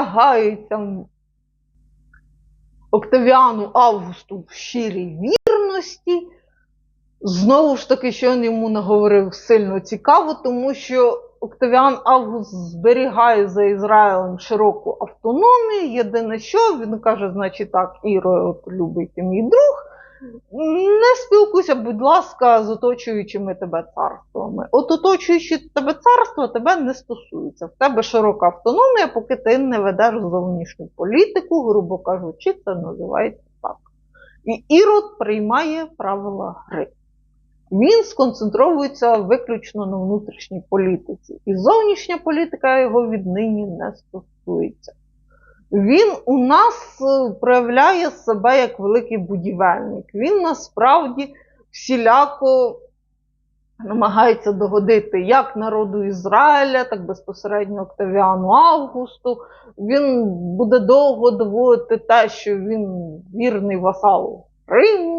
присягається Октавіану Августу в щирій вірності. Знову ж таки, що він йому наговорив сильно цікаво, тому що Октавіан Август зберігає за Ізраїлем широку автономію. Єдине, що він каже, значить так, Іро, от любий ти мій друг. Не спілкуйся, будь ласка, з оточуючими тебе царствами. От оточуючи тебе царство тебе не стосується. В тебе широка автономія, поки ти не ведеш зовнішню політику, грубо кажучи, це називається так. І Ірод приймає правила гри. Він сконцентровується виключно на внутрішній політиці. І зовнішня політика його віднині не стосується. Він у нас е, проявляє себе як великий будівельник. Він насправді всіляко намагається догодити як народу Ізраїля, так безпосередньо Октавіану Августу. Він буде довго доводити те, що він вірний васал Риму.